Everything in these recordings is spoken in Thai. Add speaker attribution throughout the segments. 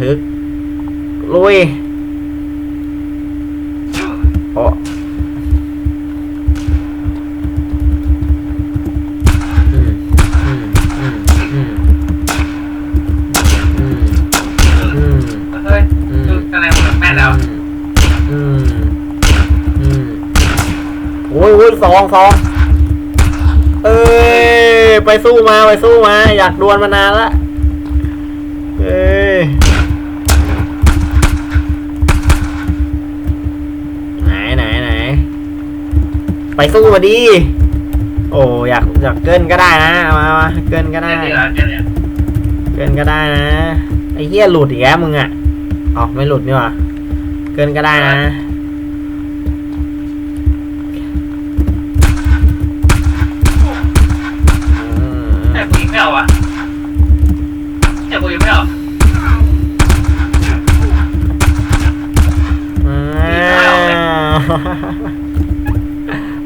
Speaker 1: ทึก ลุยโอ้อืมอืมอืมอืมอืมอืม
Speaker 2: เฮ้ย
Speaker 1: อืม
Speaker 2: ดูคะแนนมันแม่นแล้ว
Speaker 1: อืมอืมโอ้ยโอ้ยสองสองเอ้ย ไปสู้มา ไปสู้มา อยากดวลมานานละเอ้ย ไหนไหนไหน ไปสู้มาดิโอ้อยากอยากเกินก็ได้นะเอามามาเกินก็ได้
Speaker 2: แค่นี้เหรอแค่เนี้ย
Speaker 1: เกินก็ได้นะไอ้เหี้ยหลุดอีกแล้วมึงอะอ๋อไม่หลุดนี่หว่าเกินก็ได้นะ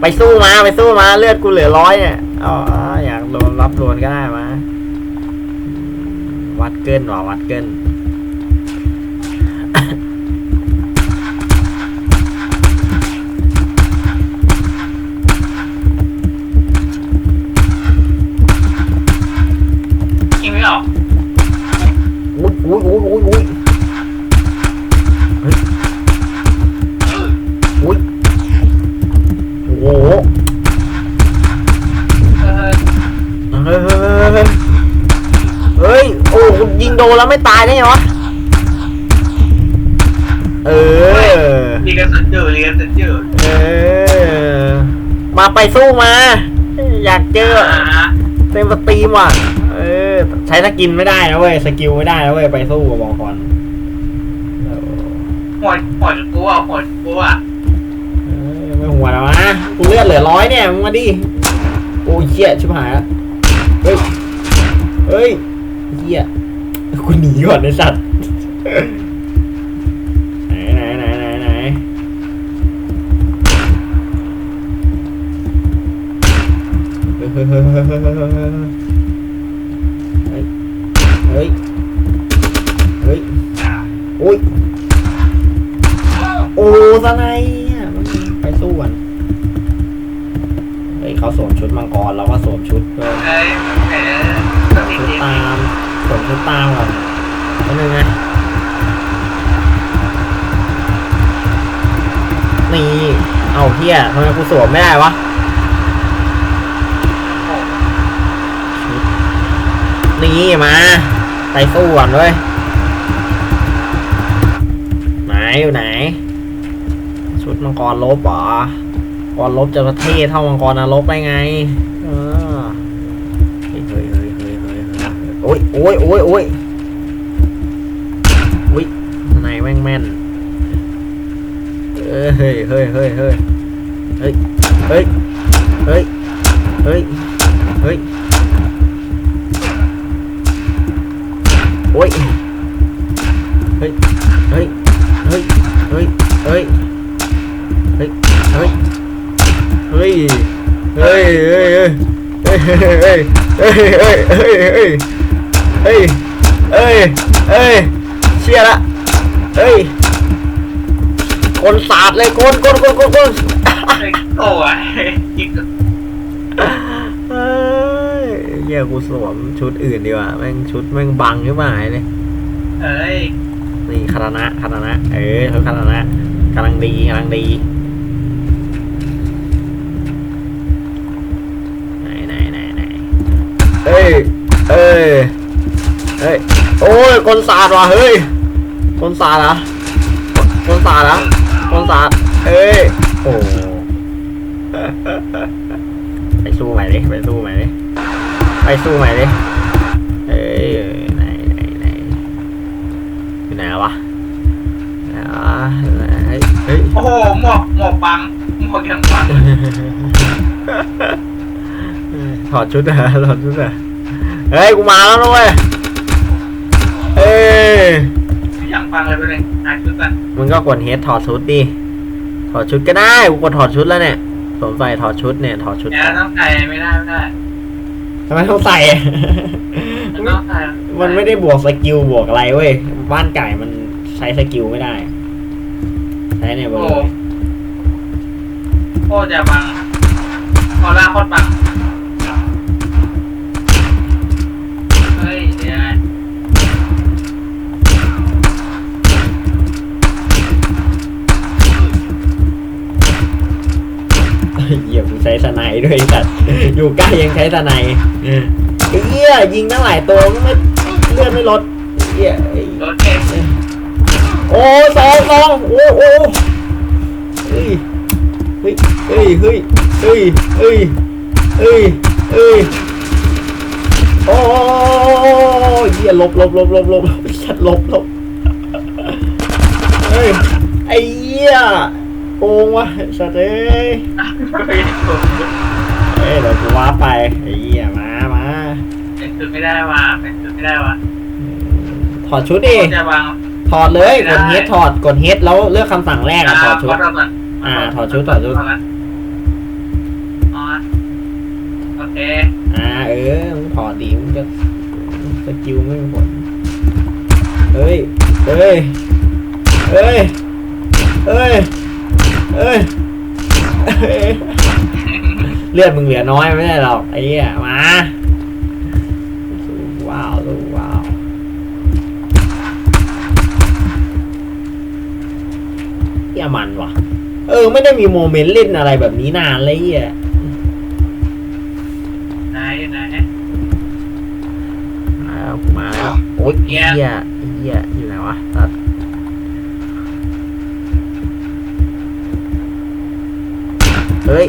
Speaker 2: ไป
Speaker 1: สู้มาไปสู้มาเลือดกูเหลือร้อยเนี่ยอ๋ออยากโดนรับโดนก็ได้มาวัดเกินว่ะวัดเกิน
Speaker 2: ยิงไม่ออก
Speaker 1: อุ้ยอุ้ยอุ้ยอุ้ย แล้วไม่ตายได้ไงวะ เออ
Speaker 2: เรียนกันสุดอยู่เรียนสุดอยู่
Speaker 1: เออ มาไปสู้มา อยากเจอ
Speaker 2: อ่า
Speaker 1: เต็มสตรีมว่ะ เออ ใช้สกินไม่ได้นะเว้ย สกิลไม่ได้นะเว้ย ไปสู้กับบอกก่อนเออ
Speaker 2: หัวหัวกูอะหัวกูอะ
Speaker 1: เออไม่หัวแล้วนะกูเลือดเหลือร้อยเนี่ยมึงมาดิ โอ้ยเหี้ยชิบหายละเฮ้ย เฮ้ยเหี้ย กูหนีก่อนไอ้สัตว์ไหนไหนไหนไหนไหนเฮ้ยเฮ้ยเฮ้ยเฮ้ยเฮ้ยเฮ้ยเฮ้ยเฮ้ยโอ้ยโอ้สไนอะมันไปสู้กันเฮ้ยเขาสวมชุดมังกรเราก็สวมชุดด้วย
Speaker 2: เอ้ยเออ
Speaker 1: ส
Speaker 2: ตัว
Speaker 1: วม
Speaker 2: นี้
Speaker 1: ชุด
Speaker 2: ดี
Speaker 1: ตาม สวมชุดตามก่อนนิดนึงนะนี่ เอาเฮียทำไมกูสวมไม่ได้วะ นี่มาไปสู้ก่อนเว้ยไหนอยู่ไหน ชุดมังกรลบเหรอมังกรลบจะมาเท่เท่ามังกรนรกได้ไง เออ อ้ยโอ้ยโอ้ยโอ้ยอุ้ยนายแม่งแม่นเอ้ยเฮ้ยเฮ้ยเฮ้ยเฮ้ยเฮ้ยเฮ้ยเฮ้ยเฮ้ยเฮ้ยโอ้ยเฮ้ยเฮ้ยเฮ้ยเฮ้ยเฮ้ยเฮ้ยเฮ้ยเฮ้ยเฮ้ยเฮ้ยเฮ้ยเฮ้ยเฮ้ยเฮ้ย เฮ้ยเฮ้ยเฮ้ยเฮ้ยเฮ้ย เชี่ยละเฮ้ย คนสาดเลยคนคนคนคนคน
Speaker 2: เฮ้ยโอ้ยยิง
Speaker 1: เฮ้ยเฮียกูสวมชุดอื่นดีกว่าแม่งชุดแม่งบังขึ้นมาเลย
Speaker 2: เอ้ย
Speaker 1: นี่คารณะคารณะ เออเขาคารณะกำลังดีกำลังดีไหนไหนไหนไหนเอ้ย เอ้ย เอ้ย โอ้ย คนสาดว่ะเฮ้ย คนสาดเหรอคนสาดเหรอคนสาดเอ้ย โอ้ไปสู้ใหม่ดิไปสู้ใหม่ดิไปสู้ใหม่ดิเอ้ยไหนไหนไหนอยู่ไหนวะอ่าเฮ้ยเฮ้ย
Speaker 2: โอ้โหหมวกหมวกบังหมวกยังบัง
Speaker 1: ถอดชุดอะถอดชุดอะเฮ้ย กูมาแล้วนะเว้ย เอ้ย
Speaker 2: ยังบังเลยไปเลยหาชุดกัน
Speaker 1: มึงก็กดเฮดถอดชุดดิถอดชุดก็ได้กูกดถอดชุดแล้วเนี่ยสวมใส่ถอดชุดเนี่ยถอดชุด
Speaker 2: แกต้องใส่ไม่ได้ไม่ได้
Speaker 1: ทำไมต้องใส่
Speaker 2: มันต้องใส่
Speaker 1: มันไม่ได้บวกสกิลบวกอะไรเว้ยบ้านไก่มันใช้สกิลไม่ได้ ใช้เนี่ยบอ
Speaker 2: โอ้
Speaker 1: ลเลย
Speaker 2: โคตรจะบังออร่าโคตรบัง
Speaker 1: ใช้สไนด์ด้วยสัตว์อยู่ใกล้ยังใช้สไนด์ไอ้เหี้ยยิงตั้งหลายตัวมันไม่เลือดไม่ลดไอ้เหี้ยโอ้สองสองโอ้โอ้เฮ้ยเฮ้ยเฮ้ยเฮ้ยเฮ้ยเฮ้ยเฮ้ยเฮ้ยโอ้ยเหี้ยลบลบลบลบลบชัดลบลบเฮ้ยไอ้เหี้ยโกงวะสัตว์เอ้ย
Speaker 2: เฮ้ยผม
Speaker 1: เอ้ยเดี๋ยวกูว้าไปไอ้เหี้ยมามา
Speaker 2: เป็นจุดไม่ได้ว่ะเป็นจุดไม่ได้ว่ะ
Speaker 1: ถอดชุด
Speaker 2: โค
Speaker 1: ดิ
Speaker 2: ตรจะบัง
Speaker 1: ถอดเลย
Speaker 2: ไม่
Speaker 1: ก
Speaker 2: ได้
Speaker 1: ดเฮดถอดกดเฮดแล้วเลือกคำสั่งแรกอะถอดชุด
Speaker 2: เาก่อน
Speaker 1: อ่าถอดชุดถอดชุด
Speaker 2: เาละอ๋อโอเค
Speaker 1: อ่าเออมึงถอดดิมึงจะสกิลไม่มีผลเฮ้ยเฮ้ยเฮ้ยเฮ้ยเฮ้ย เฮ้ยเลือดมึงเหลือน้อยไม่ได้หรอกไอ้เหี้ยมาสู้ว้าวสู้ว้าวเหี้ยมันว่ะ เออ ไม่ได้มีโมเมนต์เล่นอะไรแบบนี้นานเลยเหี้ย
Speaker 2: ไหนไหน
Speaker 1: มาแล้วมาแล้วโอ๊ย
Speaker 2: เหี้
Speaker 1: เหี้
Speaker 2: ย
Speaker 1: ยเหี้ยอยู่ไหนวะตัด เฮ้ย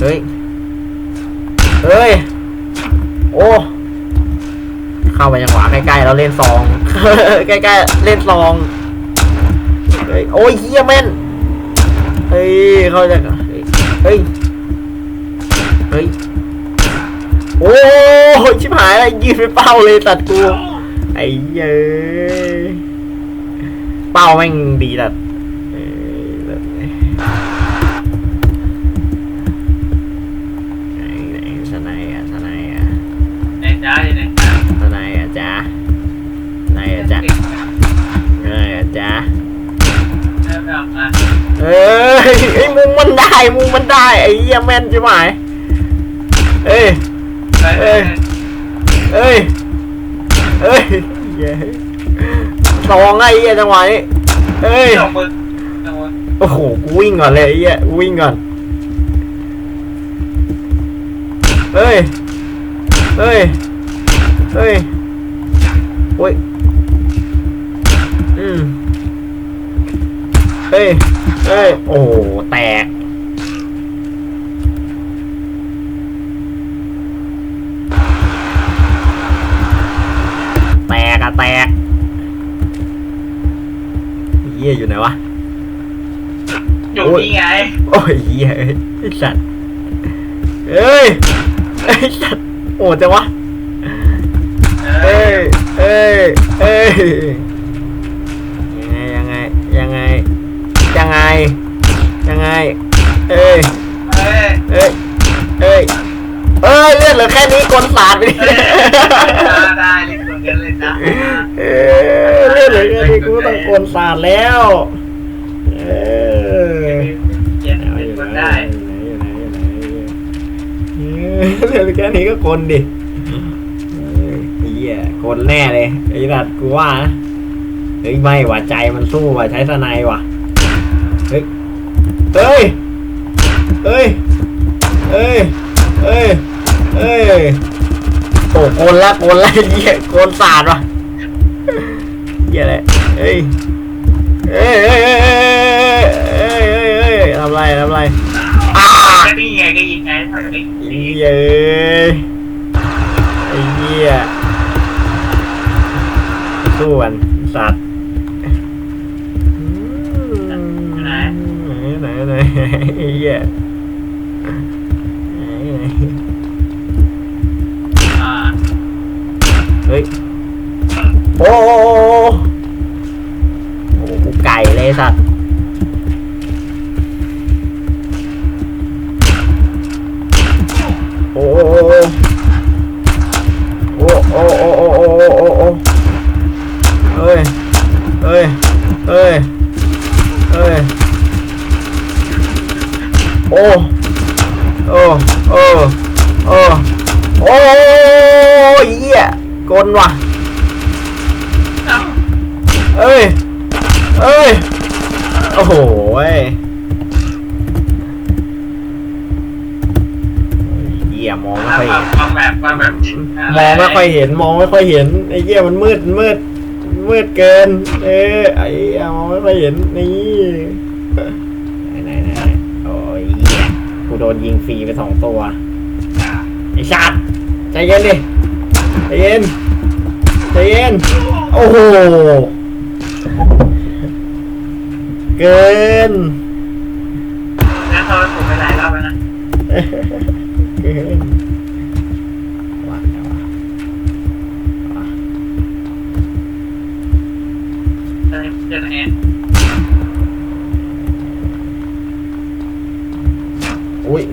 Speaker 1: เฮ้ย เฮ้ย โอ้ เข้าไปจังหวะใกล้ๆแล้วเล่นซอง ใกล้ๆเล่นซอง เฮ้ย โอ้ยเหี้ยแม่น เฮ้ย เข้าจเฮ้ยเฮ้ย เฮ้ย โอ้ยชิบหายแล้วยืนไปเป้าเลยตัดกู ไอ้เย้เป้าแม่งดีตัด ไหนอะ
Speaker 2: เอ้
Speaker 1: ยไอ้มุมมันได้มุมมันได้ไอ้เหี้ยแม่นใช่ไหมเอ้ย
Speaker 2: เอ้ย
Speaker 1: เอ้ยเอ้ยเย้สองไอ้เหี้ยจังหวะนี้เอ้ยโอ้โหกูวิ่งก่อนเลยไอ้เหี้ยวิ่งก่อนเฮ้ยเฮ้ยเฮ้ยโอ้ย เฮ้ย เฮ้ย โอ้โหแตก แตกอะแตกเหี้ยอยู่ไหนวะ
Speaker 2: อยู่นี่ไง
Speaker 1: โอ้ยเหี้ยเอ้ยไอ้สัตว์เอ้ย ไอ้สัตว์โอ้จังวะ
Speaker 2: เอ
Speaker 1: เอ้
Speaker 2: อย
Speaker 1: เอ้ย เอ้ยยังไงยังไง ยังไงยังไง เอ้ย
Speaker 2: เอ้ย
Speaker 1: เอ้ย เอ้ย เอ้ยเลือดเหลือแค่นี้กลสาดไปดิ
Speaker 2: เอ้ยได้เลยคนเดียวเลยจ้า
Speaker 1: เอ้ยเลือดเหลือแค่นี้กูต้องกลสาดแล้ว เออ
Speaker 2: เขียนเป็นคนได้
Speaker 1: เรื่อแค่นี้ก็คนดิเฮ้ยไอ้เหี้ยคนแน่เลยไอ้สัตว์กูว่านะเฮ้ยไม่ว่ะใจมันสู้ว่ะใช้สไนด์ว่ะ เฮ้ย เฮ้ย เฮ้ย เฮ้ย เฮ้ย เฮ้ย โอ้โกนละโกนละไอ้เหี้ยโกนสาดว่ะเหี้ยอะไรเฮ้ย เฮ้ยเฮ้ยเฮ้ยเฮ้ยเฮ้ยเฮ้ยเฮ้ยทำไรทำไรอ่า
Speaker 2: ก็นี่ไงก็ยิงไงทำไง
Speaker 1: ไอ้เหี้ยเอ้ยไอ้เหี้ยสู้กันสัตว์ เหี้ยไหนไหน
Speaker 2: อ่า
Speaker 1: เฮ้ย โอ้โหกูไก่เลยสัตว์โอ้โหโอ้โหโอ้โหโอ้โหโอ้โหโอ้โหโอ้โหเอ้ยเอ้ยเอ้ย อ้ โอ้ โอ้ โอ้ โอ้ยเหี้ยกลว่ะ
Speaker 2: เอ้า
Speaker 1: เอ้ยเอ้ย โอ้โหยเหี้ยมองไม่ค่อยเห็น
Speaker 2: วางแบบวางแบบ
Speaker 1: มองไม่ค่อยเห็น มองไม่ค่อยเห็น ไอ้เหี้ยมันมืดมืดมืดเกิน เออไอ้เหี้ยมองไม่ค่อยเห็น นี่ไหนไหน กูโดนยิงฟรีไปสองตัว ไอ้ชัดใจเย็นดิ ใจเย็น ใจเย็น โอ้โห เกิน
Speaker 2: แล้วเขาถูกไปหลายรอบแล้วนะ
Speaker 1: เกิน
Speaker 2: อุ้
Speaker 1: ย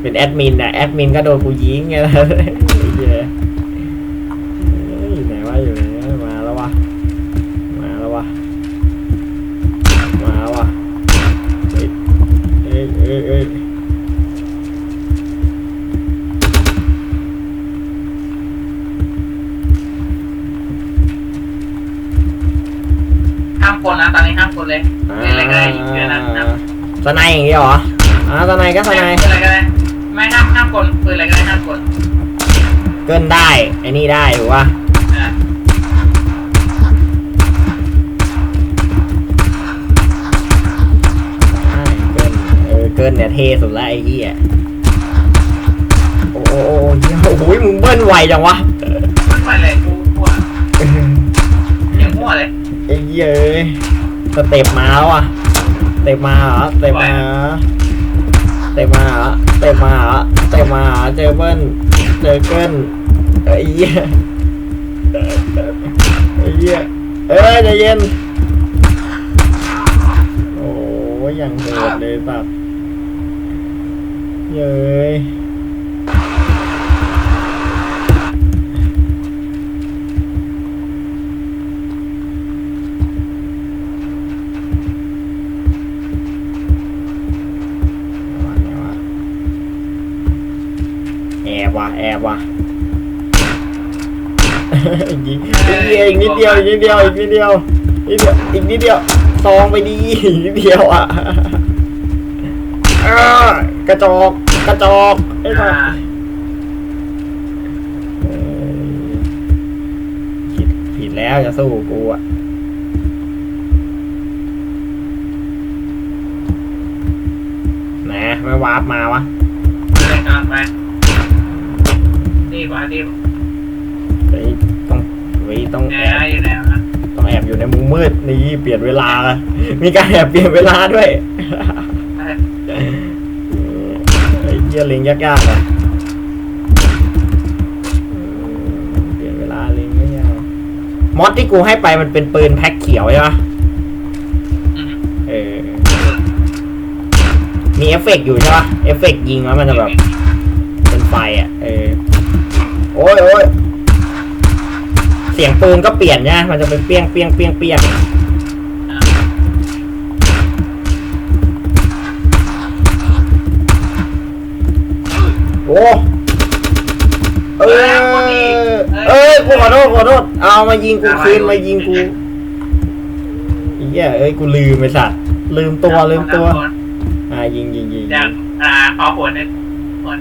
Speaker 1: เป็นแอดมินนะแอดมินก็โดนกูยิงไงล่ะไอ้เหี้ยเอ้ยอยู่ไหนวะอยู่ไหนมาแล้ววะมาแล้ววะมาแล้ววะเอ้ยเอ้ยเอ้ย เอ้ย
Speaker 2: ห้ามกดนะตอนนี้ห้ามกดเลยเล่นอะไรก็ได้ยิงเดือนนะห้าม
Speaker 1: สไนด์อย่างเดียวเหรออ่าสไนด์ก็สไนด์
Speaker 2: ปืนอะไรก็ได้ไม่ห้ามห้ามกดปืนอะไรก็ได้ห้ามกด
Speaker 1: เกินได้ไอ้นี่ได้ถูกป่ะ
Speaker 2: อะ
Speaker 1: ใช่เกินเออเกินเนี่ยเท่สุดละไอ้เหี้ยโอ้โอ้โอ้เหี้ยโอ้โหมึงเบิ้ลไวจังวะ
Speaker 2: ยเอ้
Speaker 1: สเต็ปมาแล้วอะเต็ปมาเหรอเต็ปมาเหรอเต็ปมาเหรอเต็ปมาเหรอเต็ปมาเหรอเจอเบิ้ลเจอเกินไอ้เหี้ยไอ้เหี้ยเอ้ยใจเย็นโอ้ยยังโหดเลยสัตว์เย้ย แอบว่ะแอบว่ะอีกนิดเดียวอีกนิดเดียวอีกนิดเดียวอีกนิดเดียวอีกนิดเดียวอีกนิดเดียวซองไปดีอีกนิดเดียวอะเอ้อกระจอกกระจอกไอ้สั
Speaker 2: อ่า
Speaker 1: สเอ้ยผิดผิดแล้วจะสู้กูอะแหมไม่วาร์ปมาวะ
Speaker 2: ปืนอะไรก่อนไป ดีกว่าดี
Speaker 1: เฮ้ยต้องเฮ้ยต้อง
Speaker 2: แอ
Speaker 1: บ
Speaker 2: อยู่ไหนวะ
Speaker 1: ต้องแอบอยู่ในมุมมืดนี่เปลี่ยนเวลา มีการแอบเปลี่ยนเวลาด้วย ไอ้เหี้ยเล็งยากๆอะเปลี่ยนเวลาเล็งไม่ยากมอดที่กูให้ไปมันเป็นปืนแพ็คเขียวใช่ปะ
Speaker 2: อืม
Speaker 1: เออ มีเอฟเฟกต์อยู่ใช่ปะเอฟเฟกต์ยิงแล้วมันจะแบบเป็นไฟอะ เออ อ้ยโอ้ยเสียงปืนก็เปลี่ยนใช่ไหมมันจะเป็นเปี้ยงเปี้ยงเปี้ยงเปี้ยง
Speaker 2: อ่า
Speaker 1: โอ้เออเอ้ยกูขอโทษขอโทษเอามายิงกูคืนมายิงกูอีเหี้ยเอ้ยกูลืมไปสัตว์ลืมตัวลืมตัวอ่ายิงยิงยิง
Speaker 2: อยากอ่าขอผลเนี่ยผล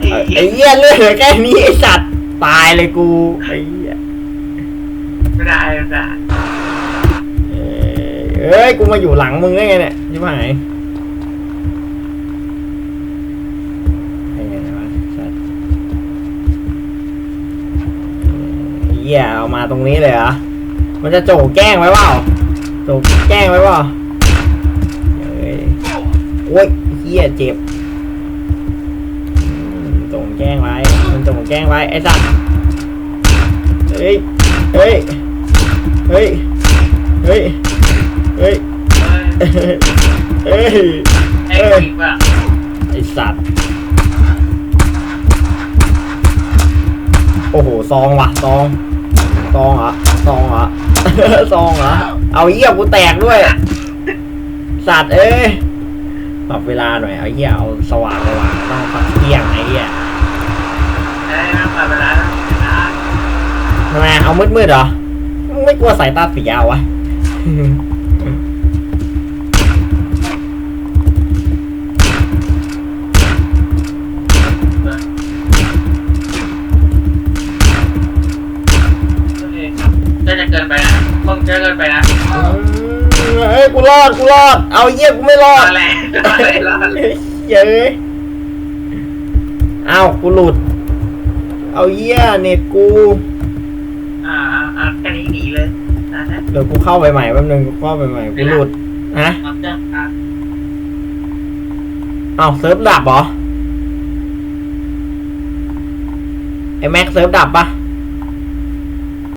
Speaker 1: เอ้ยไอ้เหี้ยเลือดเหลือแค่นี้ไอ้สัตว์ ตายเลยกูไอ้เหี้ย
Speaker 2: ไม่ได้ไม่ได้
Speaker 1: เอ้ยเอ้ยกูมาอยู่หลังมึงได้ไงเนี่ยชิบหายไอ้เหี้ยวะสัตว์ไอ้เหี้ยเอามาตรงนี้เลยเหรอ มันจะโจกแกล้งไว้เปล่าโจกแกล้งไว้เปล่าเอ้ยโอ้ยเหี้ยเจ็บอืมโจงแกล้งไว้ มันโจงแกล้งไว้ไอ้สัตว์เฮ้ย เฮ้ย เฮ้ย เฮ้ย เฮ้ย
Speaker 2: เอ้ย
Speaker 1: เฮ้ย
Speaker 2: ไอ้
Speaker 1: เฮ้ยไอสัตว์ โอ้โห ซองว่ะ ซอง ซองเหรอซองเหรอซองเหรอเอาเหี้ยกูแตกด้วย สัตว์เอ้ยปรับเวลาหน่อย เอาเหี้ยเอาสว่างสว่างต้องพักเที่ยงไอ้เหี้ย
Speaker 2: ได้ไหมผ่านเวลาแล้วเวลา
Speaker 1: ทำไมเอามืดมืดๆเหรอ ไม่กลัวสายตาเสียเหรอวะ
Speaker 2: จะจะเกินไปนะมึงจะเกินไปนะ
Speaker 1: เฮ้ยกูรอดกูรอด เอาเหี้ยกูไม่รอด
Speaker 2: อะไรอะไรอะไร
Speaker 1: เย้ยเอากูหลุด เอาเหี้ยเน็ตกู เดี๋ยวกูเข้าไปใหม่แป๊บนึงกูเข้าไปใหม่กูหลุดฮะ
Speaker 2: เอาเจ้าอะ
Speaker 1: เอาเซิร์ฟดับเหรอไอแม็กเซิร์ฟดับปะ